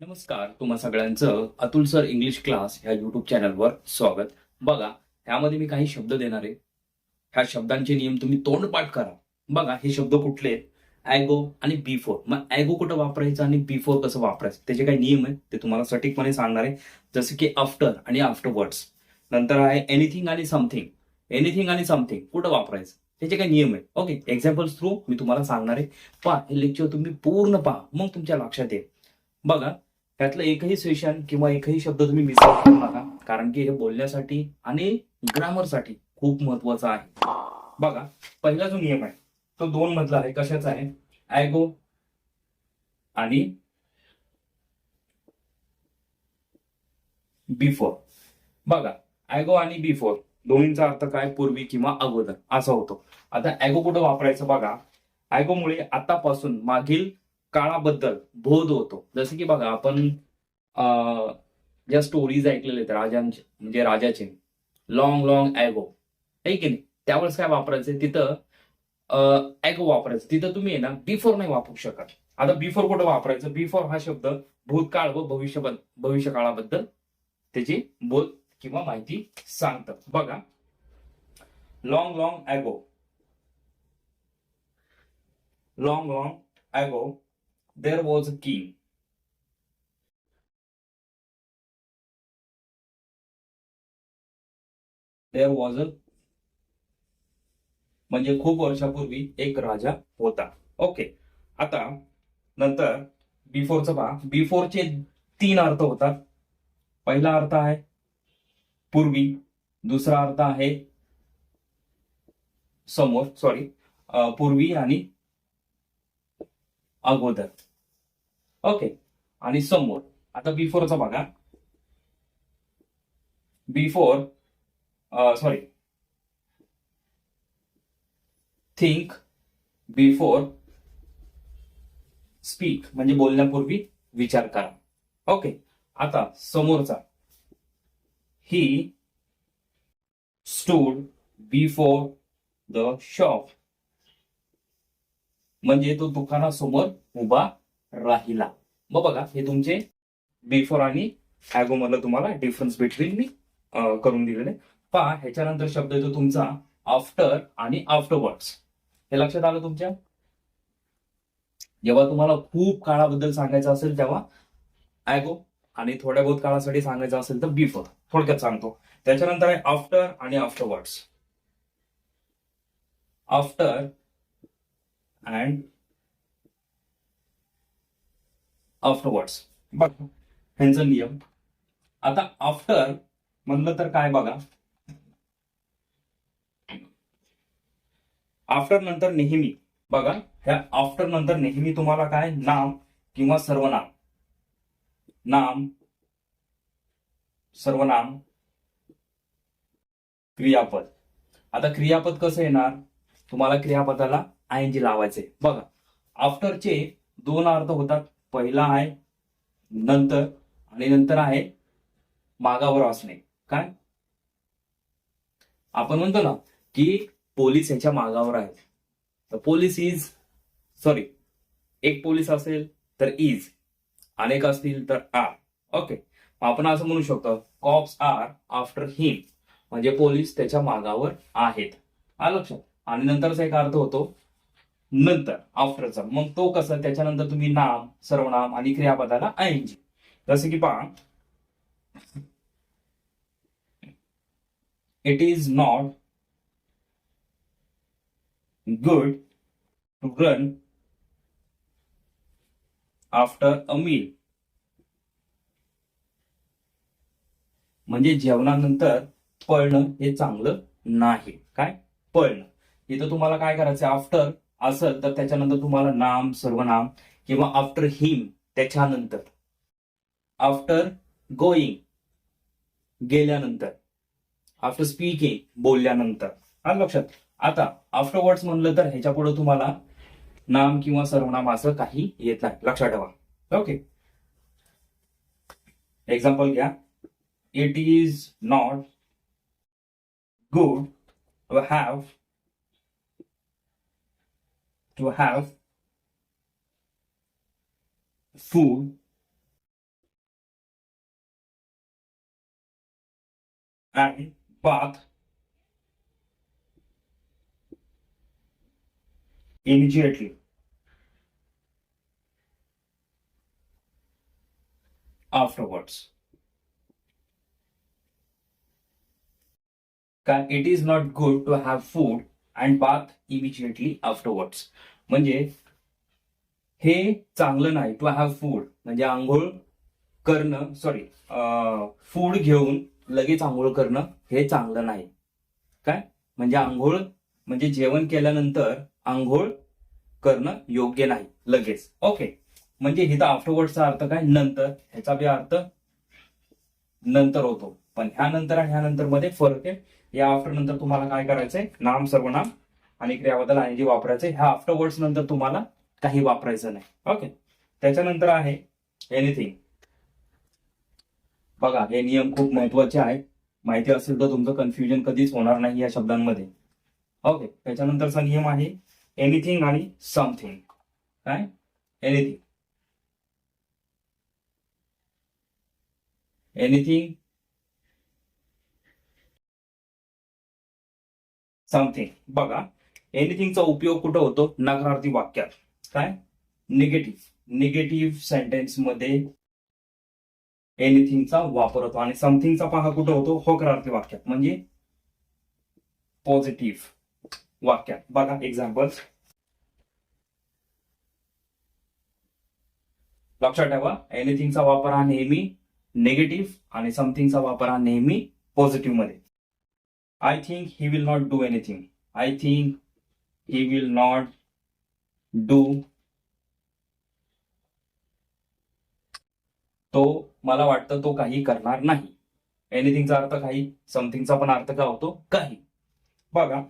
नमस्कार तुम्हा सगळ्यांचं अतुल सर इंग्लिश क्लास ह्या युट्यूब चॅनलवर स्वागत. बघा ह्यामध्ये मी काही शब्द देणार आहे. ह्या शब्दांचे नियम तुम्ही तोंडपाठ करा. बघा हे शब्द कुठले आहेत? ॲगो आणि बिफोर मग ॲगो कुठं वापरायचं आणि बिफोर कसं वापरायचं? त्याचे काही नियम आहेत ते तुम्हाला सटीकपणे सांगणार आहे. जसं की आफ्टर आणि आफ्टरवर्ड्स नंतर आहे एनिथिंग आणि समथिंग एनिथिंग आणि समथिंग कुठं वापरायचं? त्याचे काही नियम आहेत. ओके एक्झाम्पल्स थ्रू मी तुम्हाला सांगणार आहे. पहा हे लेक्चर तुम्ही पूर्ण पहा. मग तुमच्या लक्षात येईल. बघा त्यातलं एकही सेशन किंवा एकही शब्द तुम्ही मिस आउट करू नका. कारण की हे बोलण्यासाठी आणि ग्रामरसाठी खूप महत्वाचं आहे. बघा पहिला जो नियम आहे तो दोन मधला आहे. कशाचा आहे? ॲगो आणि बिफोर बघा आयगो आणि बिफोर दोन्हींचा अर्थ काय? पूर्वी किंवा अगोदर. असा होतो. आता ऍगो कुठं वापरायचं बघा. ऍगोमुळे आतापासून मागील काळाबद्दल बोध होतो. जसं की बघा आपण ज्या स्टोरीज ऐकलेल्या आहेत राजांचे म्हणजे राजाचे लॉंग लॉंग ॲगो आहे की नाही? त्यावेळेस काय वापरायचं तिथं ॲगो वापरायचं. तिथं तुम्ही आहे ना बिफोर नाही वापरू शकत. आता बिफोर कुठं वापरायचं? बिफोर हा शब्द भूतकाळ व भविष्य भविष्यकाळाबद्दल त्याची बोध किंवा माहिती सांगतं. बघा long long ago long long ago there was a king. There was a म्हणजे खूप वर्षापूर्वी एक राजा होता. ओके आता नंतर बिफोरचं पहा. बिफोरचे तीन अर्थ होतात. पहिला अर्थ आहे पूर्वी. दुसरा अर्थ आहे समोर. सॉरी पूर्वी आणि अगोदर. ओके आणि समोर आता बिफोरचा बघा. Before sorry think before speak म्हणजे बोलण्यापूर्वी विचार करा. ओके आता समोरचा. He stood before the shop म्हणजे तो दुकानासमोर उभा राहिला. मग बघा हे तुमचे बिफोर आणि ॲगो मधलं तुम्हाला डिफरन्स बिटवीन मी करून दिलेले. पहा ह्याच्यानंतर शब्द येतो तुमचा आफ्टर आणि आफ्टरवर्ड्स हे लक्षात आलं तुमच्या? जेव्हा तुम्हाला खूप काळाबद्दल सांगायचं असेल तेव्हा ॲगो आणि थोड्या बहुत काळासाठी सांगायचं असेल तर बिफोर थोडक्यात सांगतो. त्याच्यानंतर आहे आफ्टर आणि आफ्टरवर्ड्स आफ्टर अँड आफ्टरवर्ड्स बघा. ह्यांचा नियम. आता आफ्टर म्हणलं तर काय बघा? आफ्टर नंतर नेहमी. बघा ह्या आफ्टर नंतर नेहमी तुम्हाला काय? नाम किंवा सर्वनाम. नाम सर्वनाम क्रियापद. आता क्रियापद कसं येणार? तुम्हाला क्रियापदाला आय जी लावायचे बघा आफ्टरचे दोन अर्थ होतात. पहिला आहे नंतर आणि नंतर आहे मागावर असणे. काय? आपण म्हणतो ना की पोलीस यांच्या मागावर आहेत तर पोलीस इज सॉरी एक पोलीस असेल तर इज अनेक असतील तर आर ओके आपण असं म्हणू शकतो कॉप्स आर आफ्टर हिम म्हणजे पोलीस त्याच्या मागावर आहेत. आलं लक्षात. आणि नंतरचा एक अर्थ होतो नंतर आफ्टरचा मग तो कसं त्याच्यानंतर तुम्ही नाम सर्वनाम आणि क्रियापदाला आयएनजी जसं की पहा. It is not good to run after a meal म्हणजे जेवणानंतर पळणं हे चांगलं नाही. काय? पळणं. इथं तुम्हाला काय करायचं आफ्टर असेल तर त्याच्यानंतर तुम्हाला नाम सर्वनाम किंवा आफ्टर हिम त्याच्यानंतर. आफ्टर गोईंग गेल्यानंतर. आफ्टर स्पीकिंग बोलल्यानंतर. आलं लक्षात. आता आफ्टर वर्ड्स म्हणलं तर ह्याच्या पुढे तुम्हाला नाम किंवा सर्वनाम असं काही येत नाही. लक्षात ठेवा. ओके एक्झाम्पल घ्या. It is not good have to have food and bath immediately afterwards. It is not good to have food and bath immediately afterwards. म्हणजे हे चांगलं नाही. To have food. म्हणजे आंघोळ करणं सॉरी फूड घेऊन लगेच आंघोळ करणं हे चांगलं नाही. काय? म्हणजे आंघोळ म्हणजे जेवण केल्यानंतर आंघोळ करणं योग्य नाही लगेच. ओके म्हणजे हिथं आफ्टरवर्डचा अर्थ काय? नंतर. ह्याचा बी अर्थ नंतर होतो. पण ह्या नंतर आणि ह्या नंतर मध्ये फरक आहे. या आफ्टर नंतर तुम्हाला काय करायचंय? नाम सर्वनाम आणि क्रियाबद्दल आणि जे वापरायचे ह्या आफ्टरवर्ड्स नंतर तुम्हाला काही वापरायचं नाही. ओके त्याच्यानंतर आहे एनिथिंग बघा हे नियम खूप महत्त्वाचे आहेत. माहिती असेल तर तुमचं कन्फ्युजन कधीच होणार नाही या शब्दांमध्ये. ओके त्याच्यानंतरचा नियम आहे एनिथिंग आणि समथिंग काय एनिथिंग एनिथिंग समथिंग बघा एनिथिंगचा उपयोग कुठं होतो? नकारार्थी वाक्यात. काय? निगेटिव्ह निगेटिव्ह सेंटेन्समध्ये एनिथिंगचा वापर होतो. आणि समथिंगचा पहा कुठं होतो? होकारार्थी वाक्यात. म्हणजे पॉझिटिव्ह वाक्यात. बघा एक्झाम्पल लक्षात ठेवा एनिथिंगचा वापर हा नेहमी निगेटिव्ह आणि समथिंगचा वापर हा नेहमी पॉझिटिव्हमध्ये. I think he will not do anything. I think he will not do तो मला वाटतं तो काही करणार नाही. एनिथिंगचा अर्थ काही समथिंगचा पण अर्थ काय होतो? काही. बघा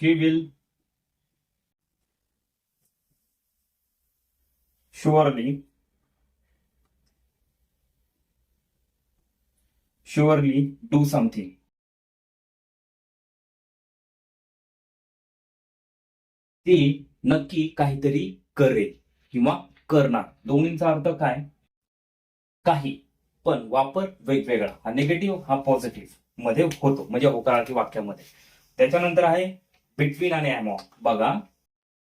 he will surely surely do something ती नक्की काहीतरी करेल किंवा करणार. दोन्हींचा अर्थ काय? काही पण वापर वेगवेगळा. हा निगेटिव्ह हा पॉझिटिव्हमध्ये होतो. म्हणजे होकारार्थी वाक्यामध्ये. त्याच्यानंतर आहे बिटवीन आणि अमॉ बघा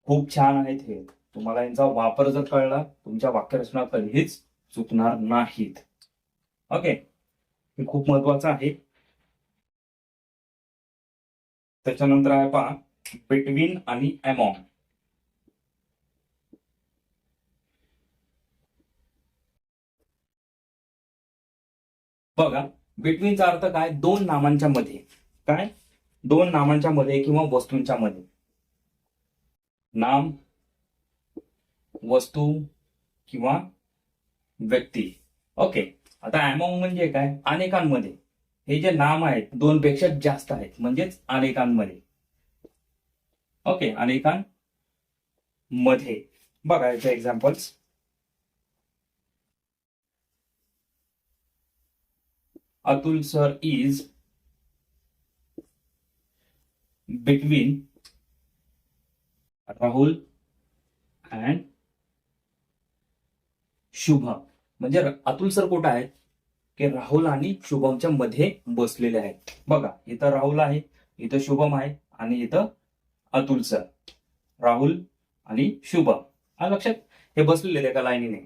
खूप छान आहेत हे. तुम्हाला यांचा वापर जर कळला तुमच्या वाक्यरचना कधीच चुकणार नाहीत. ओके हे खूप महत्वाचं आहे. त्याच्यानंतर आहे पहा बिटवीन आणि अमॉंग बघा बिटवीनचा अर्थ काय? दोन नामांच्या मध्ये. काय? दोन नामांच्या मध्ये किंवा वस्तूंच्या मध्ये. नाम वस्तू किंवा व्यक्ती. ओके. आता अमॉंग म्हणजे काय? अनेकांमध्ये. हे जे नाम आहेत दोन पेक्षा जास्त आहेत. म्हणजेच अनेकांमध्ये. ओके अनेकांमध्ये बघा याचे examples Atul sir is between Rahul and Shubham. म्हणजे अतुल सर कुठं आहेत? की राहुल आणि शुभमच्या मध्ये बसलेले आहेत. बघा इथं राहुल आहे इथं शुभम आहे आणि इथं अतुल सर राहुल आणि शुभम हा लक्षात हे बसलेले आहेत एका लाईनीने.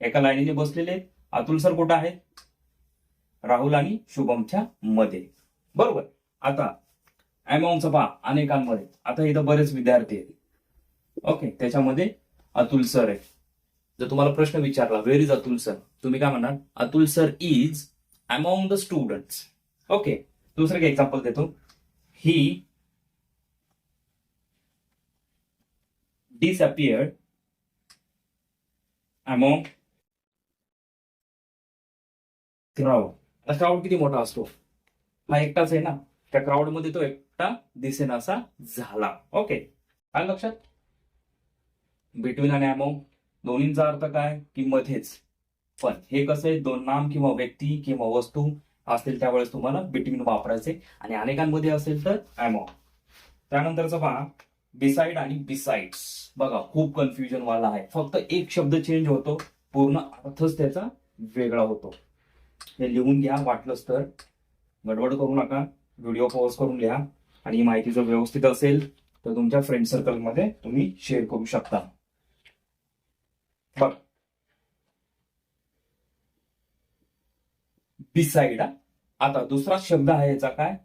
एका लाईनीने बसलेले आहेत. अतुल सर कुठं आहेत? राहुल आणि शुभमच्या मध्ये. बरोबर. आता अमाऊंटचा पहा अनेकांमध्ये. आता इथं बरेच विद्यार्थी आहेत. ओके त्याच्यामध्ये अतुल सर आहे जर तुम्हाला प्रश्न विचारला वेर इज अतुल सर? तुम्ही काय म्हणणार Atul sir is among the students okay दुसरं एक एक्झाम्पल देतो. ही disappeared among क्राऊड आता क्राऊड किती मोठा असतो? हा एकटाच आहे ना? त्या क्राऊडमध्ये तो एकटा दिसेनासा झाला. ओके काय लक्षात? बिटवीन आणि अमोंग दोन्हींचा अर्थ काय? की मध्येच पण हे कसं आहे? दोन नाम किंवा व्यक्ती किंवा वस्तू असतील त्यावेळेस तुम्हाला बिटवीन वापरायचे. आणि अनेकांमध्ये असेल तर अमोंग त्यानंतरचं पहा. बिसाइड आणि बिसाइड्स बघा खूप कन्फ्युजन वाला आहे. फक्त एक शब्द चेंज होतो. पूर्ण अर्थच त्याचा वेगळा होतो. हे लिहून घ्या वाटलंच तर. गडबड करू नका. व्हिडिओ पॉज करून लिहा आणि ही माहिती जर व्यवस्थित असेल तर तुमच्या फ्रेंड सर्कलमध्ये तुम्ही शेअर करू शकता. बघ. बिसाइड आता दुसरा शब्द आहे याचा काय?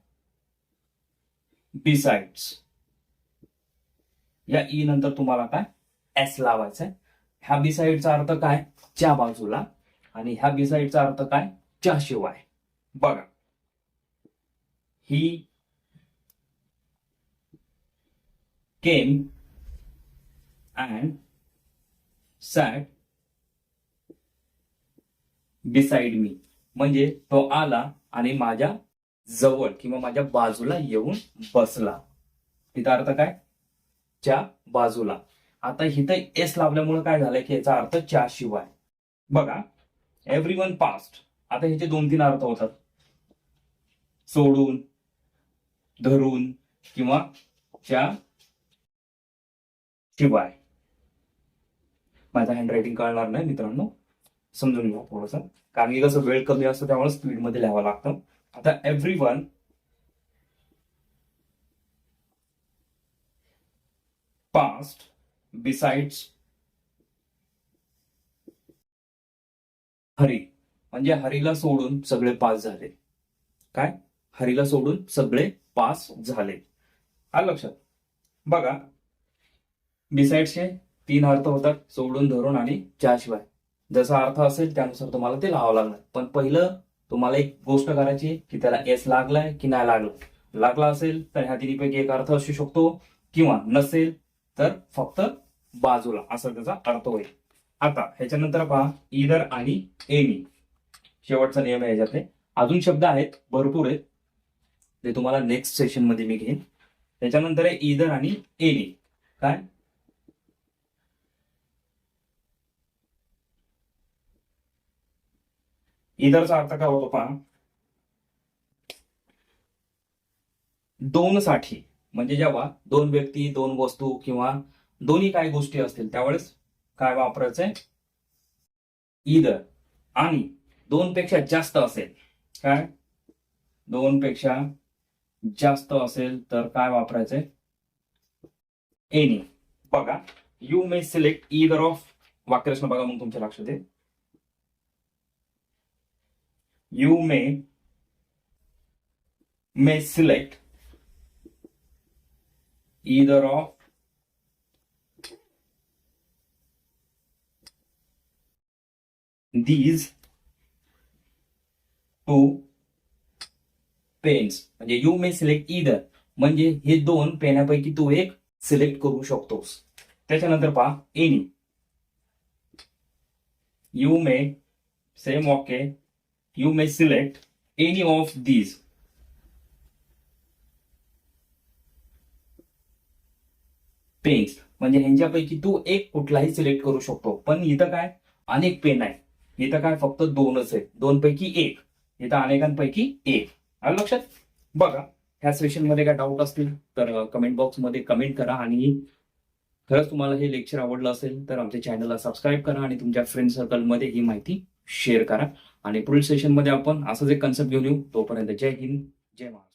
बिसाइड्स या ई नंतर तुम्हाला काय? एस लावायचा आहे ह्या बिसाईडचा अर्थ काय? च्या बाजूला. आणि ह्या बिसाईडचा अर्थ काय? च्या शिवाय. बघा. ही came and Sat beside me म्हणजे तो आला आणि माझ्या जवळ किंवा माझ्या बाजूला येऊन बसला. तिचा अर्थ काय? च्या बाजूला. आता हिथं एस लावल्यामुळे काय झालंय की याचा अर्थ च्या शिवाय. बघा एव्हरी वन पास्ट आता ह्याचे दोन तीन अर्थ होतात सोडून धरून किंवा च्या शिवाय. माझा हँडरायटिंग कळणार नाही मित्रांनो. समजून घ्या थोडस कारण की कसं वेळ कमी असतो त्यामुळे स्पीडमध्ये लिहावं लागतं. आता everyone past besides Hari. म्हणजे हरीला सोडून सगळे पास झाले. काय? हरीला सोडून सगळे पास झाले. आलं लक्षात? बघा. बिसाइडचे तीन अर्थ होतात सोडून धरून आणि शिवाय जसा अर्थ असेल त्यानुसार तुम्हाला ते लावावं लागणार. पण पहिलं तुम्हाला एक गोष्ट करायची की त्याला एस लागलाय की नाही लागलं. लागला असेल तर ह्या तिन्हीपैकी एक अर्थ असू शकतो किंवा नसेल तर फक्त बाजूला असा त्याचा अर्थ होईल. आता ह्याच्यानंतर पहा इदर आणि एनी शेवटचा नियम आहे ह्याच्यातले. अजून शब्द आहेत भरपूर आहेत. ते तुम्हाला नेक्स्ट सेशनमध्ये मी घेईन. त्याच्यानंतर आहे इदर आणि एनी काय? इदरचा अर्थ काय होतो पहा? दोन साठी म्हणजे जेव्हा दोन व्यक्ती दोन वस्तू किंवा दोन्ही काही गोष्टी असतील त्यावेळेस काय वापरायचंय? इदर आणि दोन पेक्षा जास्त असेल काय? दोन पेक्षा जास्त असेल तर काय वापरायचंय? एनी बघा you may select either of वाक्यरचना बघा मग तुमच्या लक्षात येईल. You may may select either of these two pens म्हणजे यू मे सिलेक्ट इदर म्हणजे हे दोन पेनापैकी तू एक सिलेक्ट करू शकतोस. त्याच्यानंतर पहा एनी यू मे सेम वाक्य you may select any of these. Pens म्हणजे ह्यांच्यापैकी तू एक कुठलाही सिलेक्ट करू शकतो. पण इथं काय? अनेक पेन आहे इथं काय? फक्त दोनच आहे दोन पैकी एक. इथं अनेकांपैकी एक. आलं लक्षात? बघा. ह्या सेशनमध्ये काय डाऊट असतील तर कमेंट बॉक्समध्ये कमेंट करा. आणि खरंच तुम्हाला हे लेक्चर आवडलं असेल तर आमच्या चॅनलला सबस्क्राईब करा आणि तुमच्या फ्रेंड सर्कलमध्ये ही माहिती शेअर करा. आणि पुढील सेशनमध्ये आपण असंच एक कन्सेप्ट घेऊन येऊ तोपर्यंत जय हिंद जय महाराष्ट्र.